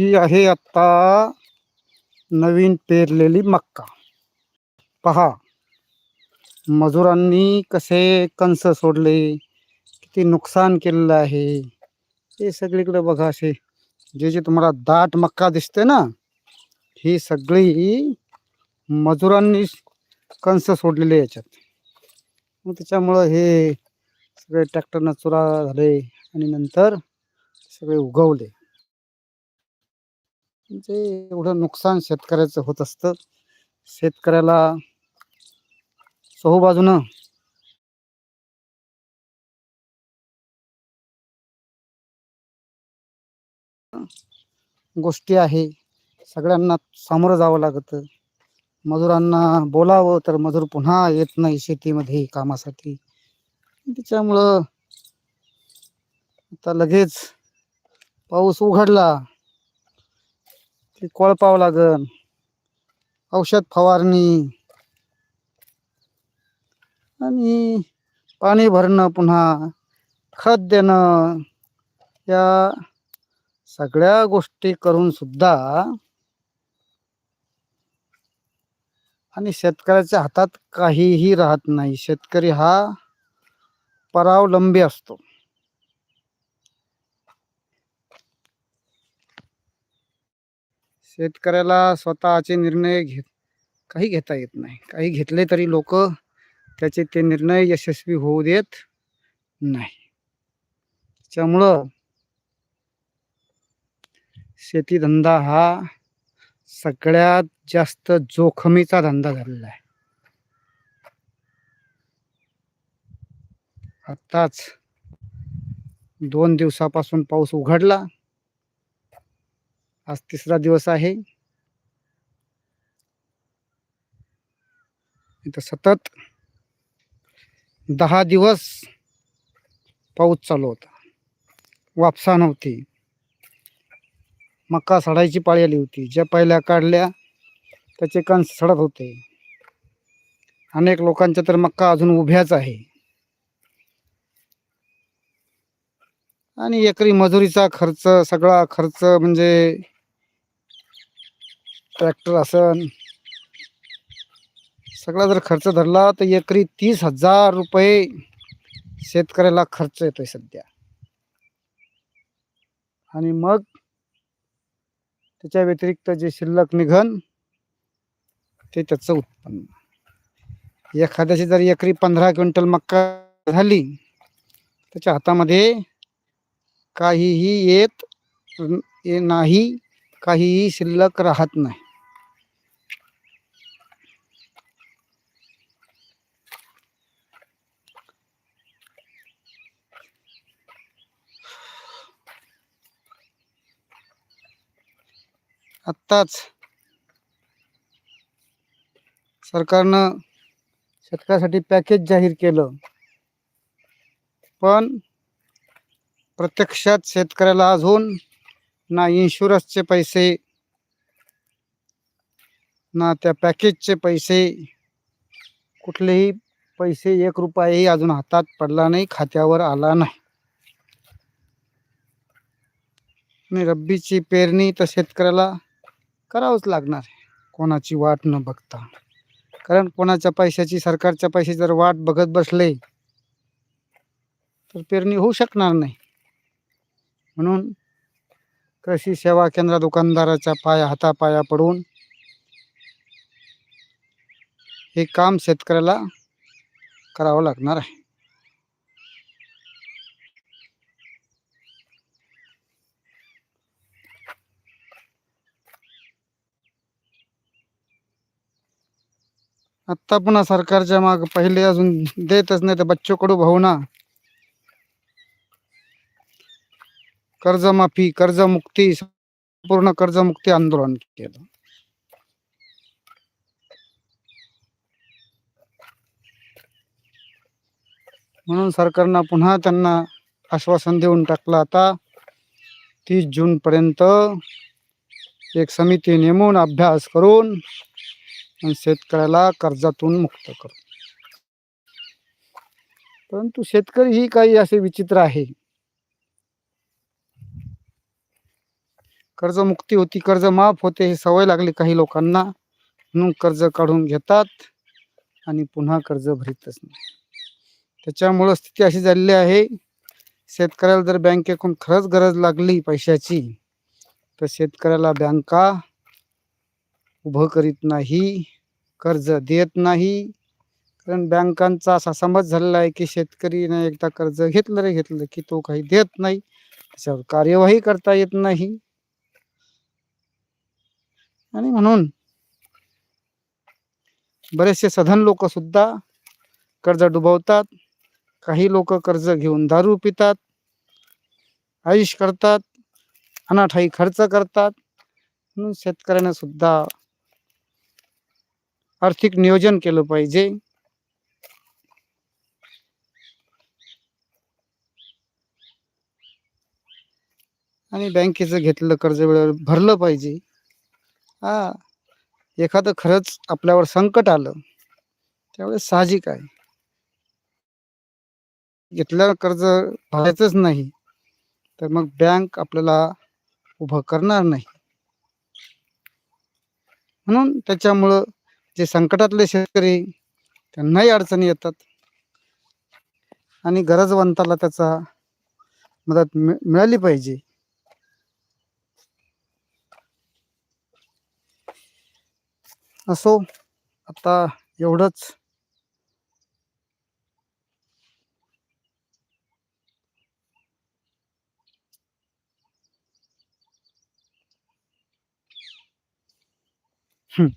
ही आहे आता नवीन पेरलेली मक्का. पहा मजुरांनी कसे कंस सोडले किती नुकसान केलेलं आहे. हे सगळीकडे बघा असे. जे जे तुम्हाला दाट मक्का दिसते ना ही सगळी मजुरांनी कंस सोडलेले याच्यात. मग त्याच्यामुळं हे सगळे ट्रॅक्टरनं चुरा झाले आणि नंतर सगळे उगवले. जे एवढं नुकसान शेतकऱ्याचं होत असतं शेतकऱ्याला चहूबाजूनं गोष्टी आहे सगळ्यांना सामोरं जावं लागतं. मजुरांना बोलावं तर मजूर पुन्हा येत नाही शेतीमध्ये कामासाठी. त्याच्यामुळं आता लगेच पाऊस उघडला की कोळपावं लागन. औषध फवारणी. आणि पाणी भरणं पुन्हा. खत देणं. या सगळ्या गोष्टी करून सुद्धा आणि शेतकऱ्याच्या हातात काहीही राहत नाही. शेतकरी हा परावलंबी असतो. शेतकऱ्याला स्वतःचे निर्णय घेत काही घेता येत नाही. काही घेतले तरी लोक त्याचे ते निर्णय यशस्वी होऊ देत नाही. त्यामुळं शेतीधंदा हा सगळ्यात जास्त जोखमीचा धंदा झालेला आहे. आत्ताच दोन दिवसापासून पाऊस उघडला. आज तिसरा दिवस आहे. इथं सतत दहा दिवस पाऊस चालू होता. वापसा नव्हती. मका सडायची पाळी आली होती. ज्या पहिल्या काढल्या त्याचे कंस सडत होते. अनेक लोकांच्या तर मक्का अजून उभ्याच आहे. आणि एकरी मजुरीचा खर्च सगळा खर्च म्हणजे ट्रॅक्टर असन. सगळा जर खर्च धरला तर एकरी तीस हजार रुपये शेतकऱ्याला खर्च येतोय सध्या. आणि मग त्याच्या व्यतिरिक्त जे शिल्लक निघन ते त्याचं उत्पन्न. एखाद्याची जर एकरी पंधरा क्विंटल मक्का झाली त्याच्या हातामध्ये काहीही येत ये नाही काहीही शिल्लक राहत नाही. आत्ताच सरकारनं शेतकऱ्यासाठी पॅकेज जाहीर केलं. पण प्रत्यक्षात शेतकऱ्याला अजून ना इन्शुरन्सचे पैसे ना त्या पॅकेजचे पैसे कुठलेही पैसे एक रुपयाही अजून हातात पडला नाही खात्यावर आला नाही. रब्बीची पेरणी तर शेतकऱ्याला करावंच लागणार आहे. कोणाची वाट न बघता. कारण कोणाच्या पैशाची सरकारच्या पैशाची जर वाट बघत बसले तर पेरणी होऊ शकणार नाही. म्हणून कृषी सेवा केंद्र दुकानदाराच्या पाया हातापाया पडून हे काम शेतकऱ्याला करावं लागणार आहे. आत्ता पुन्हा सरकारच्या माग पहिले अजून देतच नाही तर बच्चो कडू भाऊ ना. कर्जमाफी कर्जमुक्ती पूर्ण कर्जमुक्ती आंदोलन केलं. म्हणून सरकारनं पुन्हा त्यांना आश्वासन देऊन टाकलं आता तीस जून पर्यंत एक समिती नेमून अभ्यास करून आणि शेतकऱ्याला कर्जातून मुक्त करू. परंतु शेतकरी ही काही असे विचित्र आहे. कर्जमुक्ती होती कर्ज माफ होते ही सवय लागली काही लोकांना. म्हणून कर्ज काढून घेतात आणि पुन्हा कर्ज भरीतच नाही. त्याच्यामुळं स्थिती अशी झालेली आहे शेतकऱ्याला जर बँकेकडून खरंच गरज लागली पैशाची तर शेतकऱ्याला बँका उभं करीत नाही कर्ज देत नाही. कारण बँकांचा असा समज झालेला आहे की शेतकरीने एकदा कर्ज घेतलं रे घेतलं की तो काही देत नाही. त्याच्यावर कार्यवाही करता येत नाही. आणि म्हणून बरेचसे सधन लोक सुद्धा कर्ज डुबवतात. काही लोक कर्ज घेऊन दारू पितात आयुष करतात अनाठाई खर्च करतात. म्हणून शेतकऱ्याने सुद्धा आर्थिक नियोजन केलं पाहिजे. आणि बँकेचं घेतलेलं कर्ज वेळेवर भरलं पाहिजे. हा एखादं खरंच आपल्यावर संकट आलं त्यावेळेस साहजिक आहे. घेतल्यावर कर्ज भरायचंच नाही तर मग बँक आपल्याला उभं करणार नाही. म्हणून त्याच्यामुळं जे संकटातले शेतकरी त्यांनाही अडचणी येतात. आणि गरजवंताला त्याचा मदत मिळाली पाहिजे. असो आता एवढंच. हम्म.